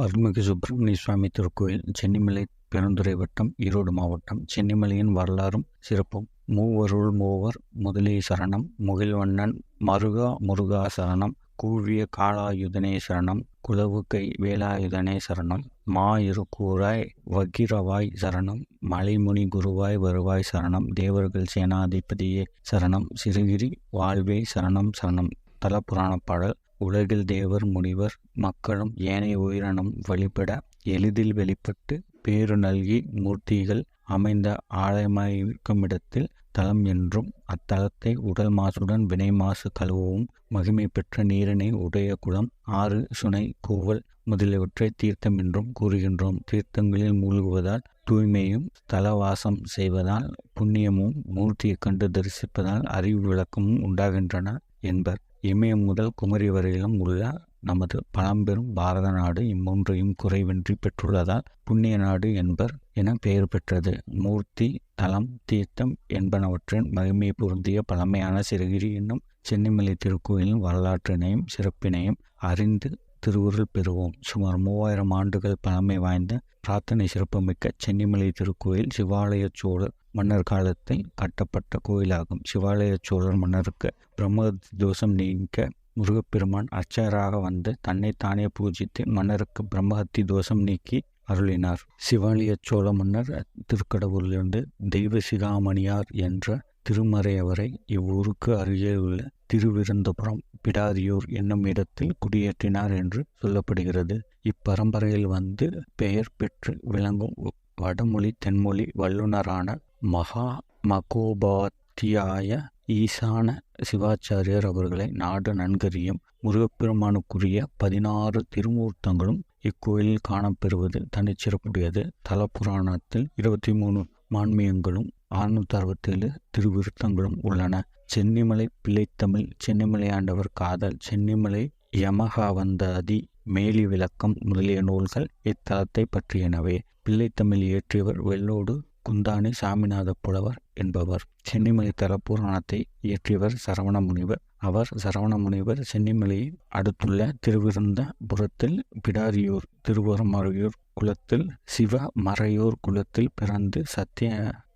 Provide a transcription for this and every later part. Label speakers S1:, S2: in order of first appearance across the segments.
S1: அருள்மிகு சுப்பிரமணிய சுவாமி திருக்கோயில் சென்னிமலை பெருந்துறை வட்டம் ஈரோடு மாவட்டம். சென்னிமலையின் வரலாறும் சிறப்பும். மூவருள் மூவர் முதலே சரணம். முகில்வண்ணன் மருகா முருகா சரணம். கூவிய காளாயுதனே சரணம். குலவு கை வேலாயுதனே சரணம். மா இருக்கூராய் வக்கிரவாய் சரணம். மலைமுனி குருவாய் வருவாய் சரணம். தேவர்கள் சேனாதிபதியே சரணம். சிறுகிரி வாழ்வே சரணம் சரணம். தலப்புராண பாடல் உலகில் தேவர் முனிவர் மக்களும் ஏனைய உயிரினம் வழிபட எளிதில் வெளிப்பட்டு பேறு நல்கி மூர்த்திகள் அமைந்த ஆலயமாயிருக்கும் இடத்தில் தலம் என்றும் அத்தலத்தை உடல் மாசுடன் வினை மாசு கழுவவும் மகிமை பெற்ற நீரினை உடைய குளம் ஆறு சுனை கூவல் முதலியவற்றை தீர்த்தம் என்றும் கூறுகின்றோம். தீர்த்தங்களில் மூழ்குவதால் தூய்மையும் ஸ்தலவாசம் செய்வதால் புண்ணியமும் மூர்த்தியை கண்டு தரிசிப்பதால் அறிவு விளக்கமும் உண்டாகின்றன என்பர். இமயம் முதல் குமரி வரையிலும் உள்ள நமது பழம்பெரும் பாரத நாடு இம்மூன்றையும் குறைவின்றி பெற்றுள்ளதால் புண்ணிய நாடு என்பர் என பெயர் பெற்றது. மூர்த்தி தலம் தீர்த்தம் என்பனவற்றின் மகிமை பொருந்திய பழமையான சிறுகிரி என்னும் சென்னிமலை திருக்கோயிலின் வரலாற்றினையும் சிறப்பினையும் அறிந்து திருவுருள் பெறுவோம். சுமார் மூவாயிரம் ஆண்டுகள் பழமை வாய்ந்த பிரார்த்தனை சிறப்புமிக்க சென்னிமலை திருக்கோயில் சிவாலய சோழர் மன்னர் காலத்தில் கட்டப்பட்ட கோயிலாகும். சிவாலய சோழர் மன்னருக்கு பிரம்ம தோஷம் நீங்க முருகப்பெருமான் அர்ச்சகராக வந்து தன்னைத்தானே பூஜித்து மன்னருக்கு பிரம்மஹத்தி தோஷம் நீக்கி அருளினார். சிவாலய சோழ மன்னர் திருக்கடவுரிலிருந்து தெய்வ சிகாமணியார் என்ற திருமறையவரை இவ்வூருக்கு அருகே உள்ள திருவிருந்தபுரம் பிடாரியூர் என்னும் இடத்தில் குடியேற்றினார் என்று சொல்லப்படுகிறது. இப்பரம்பரையில் வந்து பெயர் பெற்று விளங்கும் வடமொழி தென்மொழி வல்லுநரான மகா மகோபாத்தியாய ஈசான சிவாச்சாரியர் அவர்களை நாடு நன்கறியும் முருகப்பெருமானுக்குரிய பதினாறு திருமூர்த்தங்களும் இக்கோயிலில் காணப்பெறுவது தனிச்சிறப்புடையது. தல புராணத்தில் இருபத்தி மூணு மான்மியங்களும் ஆறுநூற்றி அறுபத்தேழு திருவிருத்தங்களும் உள்ளன. சென்னிமலை பிள்ளைத்தமிழ் சென்னிமலை ஆண்டவர் காதல் சென்னிமலை யமகா மேலி விளக்கம் முதலிய நூல்கள் இத்தலத்தை பற்றியனவே. பிள்ளைத்தமிழ் இயற்றியவர் வெள்ளோடு குந்தானி சாமிநாத புலவர் என்பவர். சென்னிமலை தல புராணத்தை இயற்றியவர் சரவண முனிவர். அவர் சரவண முனிவர் சென்னிமலையை அடுத்துள்ள திருவிருந்தபுரத்தில் பிடாரியூர் திருவரமறையூர் குலத்தில் சிவ மறையூர் குலத்தில் பிறந்து சத்திய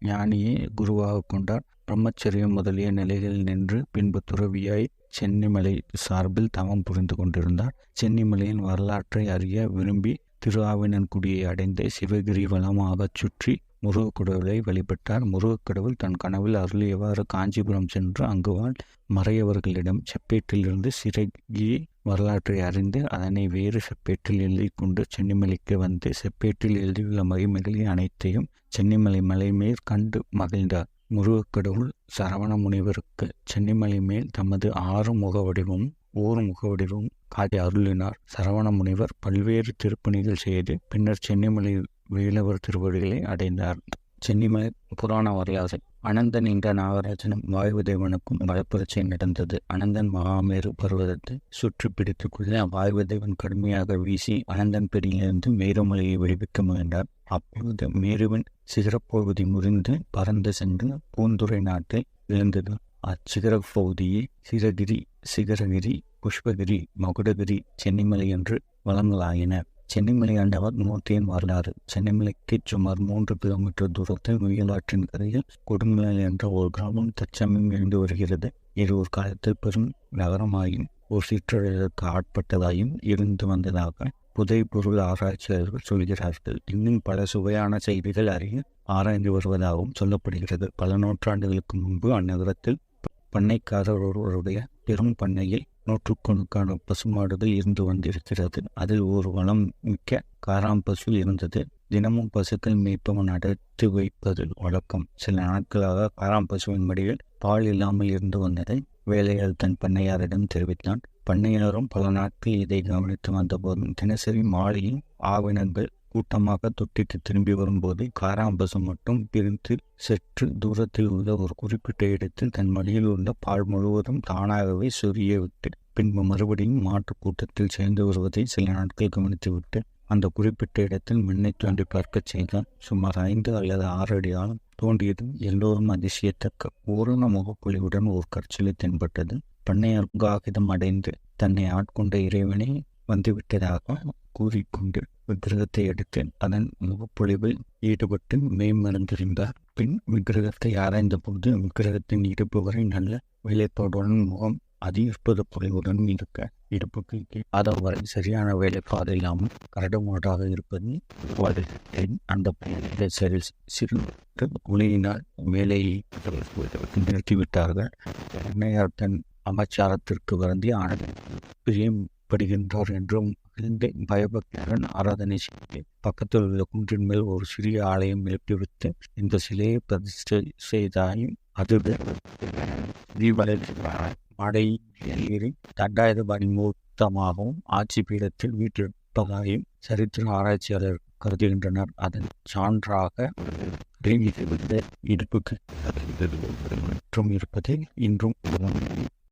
S1: ஞானியை குருவாக கொண்டார். பிரம்மச்சரியம் முதலிய நிலைகளில் நின்று பின்பு துறவியாய் சென்னிமலை சார்பில் தவம் புரிந்து கொண்டிருந்தார். சென்னிமலையின் வரலாற்றை அறிய விரும்பி திருஆவினன்குடியை அடைந்து சிவகிரி வளமாகச் சுற்றி முருகக்கடவுளை வழிபட்டார். முருகக்கடவுள் தன் கனவில் அருளியவாறு காஞ்சிபுரம் சென்று அங்கு வாழ். மறையவர்களிடம் செப்பேட்டிலிருந்து சிறகி வரலாற்றை அறிந்து அதனை வேறு செப்பேட்டில் எழுதி கொண்டு சென்னிமலைக்கு வந்து செப்பேட்டில் எழுதியுள்ள மகிமைகளை அனைத்தையும் சென்னிமலை மலை மேல் கண்டு மகிழ்ந்தார். முருகக்கடவுள் சரவண முனிவருக்கு சென்னிமலை மேல் தமது ஆறு முக வடிவும் ஓர் முக வடிவும் காட்டி அருளினார். சரவண முனிவர் பல்வேறு திருப்பணிகள் செய்து பின்னர் சென்னிமலை வேலவர் திருவடிகளை அடைந்தார். சென்னிமலை புராண வரலாறு. அனந்தன் என்ற நாகராஜனும் வாயுதேவனுக்கும் வளப்புரட்சி நடந்தது. அனந்தன் மகாமேரு பருவதத்தை சுற்றி பிடித்துக் கொள்ள வாயுதேவன் கடுமையாக வீசி அனந்தன் பெரியிலிருந்து மேருமலையை விடுவிக்க முயன்றார். அப்பொழுது மேருவின் சிகரப்பகுதி முறிந்து பறந்து சென்று பூந்துரை நாட்டில் விழுந்தது. அச்சிகர பகுதியை சிரகிரி சிகரகிரி புஷ்பகிரி மகுடகிரி சென்னிமலை என்று வளங்களாயின. சென்னிமலை ஆண்டவர் மூர்த்தியின் வரலாறு. சென்னிமலைக்கு சுமார் மூன்று கிலோமீட்டர் தூரத்தில் முயலாற்றின் கரையில் கொடுமலை என்ற ஒரு கிராமம் தற்சமயம் இருந்து வருகிறது. இது ஒரு காலத்தில் பெரும் நகரமாயும் ஒரு சிற்றழலுக்கு ஆட்பட்டதாயும் இருந்து வந்ததாக புதை பொருள் ஆராய்ச்சியாளர்கள் சொல்கிறார்கள். இன்னும் பல சுவையான செய்திகள் அறிய ஆராய்ந்து வருவதாகவும் சொல்லப்படுகிறது. பல நூற்றாண்டுகளுக்கு முன்பு அந்நகரத்தில் பண்ணைக்காரர் ஒருவருடைய பெரும் பண்ணையில் நூற்றுக்கணக்கான பசுமாடுகள் இருந்து வந்திருக்கிறது. அதில் ஒரு வளம் மிக்க காராம் பசு இருந்தது. தினமும் பசுக்கள் மேய்ப்பவன் அடைத்து வைப்பது வழக்கம். சில நாட்களாக காராம் பசுவின் மடியில் பால் இல்லாமல் இருந்து வந்ததை வேலையால் தன் பண்ணையாரிடம் தெரிவித்தான். பண்ணையாரும் பல நாட்கள் இதை கவனித்து வந்தபோதும் தினசரி மாலையில் ஆவினர்கள் கூட்டமாக தொட்டிட்டு திரும்பி வரும்போது காராம்பசம் மட்டும் பிரித்து சற்று தூரத்தில் உள்ள ஒரு குறிப்பிட்ட இடத்தில் தன் மடியில் உள்ள பால் முழுவதும் தானாகவே சொரிய விட்டு பின்பு மறுபடியும் மாற்று கூட்டத்தில் சேர்ந்து வருவதை சில நாட்கள் கவனித்துவிட்டு அந்த குறிப்பிட்ட இடத்தில் மண்ணை தோண்டி பார்க்கச் செய்தான். சுமார் ஐந்து அல்லது ஆறு அடி ஆழம் தோண்டியதும் எல்லோரும் அதிசயத்தக்க பூரண முகப்பொலிவுடன் ஒரு கற்சிலை தென்பட்டது. பண்ணையார் காகிதம் அடைந்து தன்னை ஆட்கொண்ட இறைவனை வந்துவிட்டதாக கூறிக்கொண்டு விக்கிரகத்தை எடுத்து அதன் முகப்பொழிவில் ஈடுபட்டு மேம்படுத்திருந்தார் பின் விக்கிரகத்தை ஆராய்ந்தபோது விக்கிரகத்தின் இடுப்பு வரை நல்ல வேலைப்பாடுடன் முகம் அதிகற்பத பொழிவுடன் இருக்க இடுப்புக்கு கீழாத வரை சரியான வேலைப்பாடு இல்லாமல் கரடுமாடாக இருப்பது அந்த பயணத்தை சரி சிறு ஒளியினால் வேலையை நிறுத்திவிட்டார்கள். தன் அமைச்சாரத்திற்கு வருந்தி ஆனது பிரியப்படுகின்றார் என்றும் மகிழ்ந்து பயபக்தன் ஆராதனை செய்து பக்கத்தில் உள்ள குன்றின் மேல் ஒரு சிறிய ஆலயம் எழுப்பிவிட்டு இந்த சிலையை பிரதிஷ்டை செய்தாயும் அது மடை ஏறி தண்டாயுதபாணி மூர்த்தமாகவும் ஆட்சி பீடத்தில் வீட்டிருப்பதாயும் சரித்திர ஆராய்ச்சியாளர் கருதுகின்றனர். அதன் சான்றாக இடுப்புக்கு மற்றும் இருப்பதை இன்றும்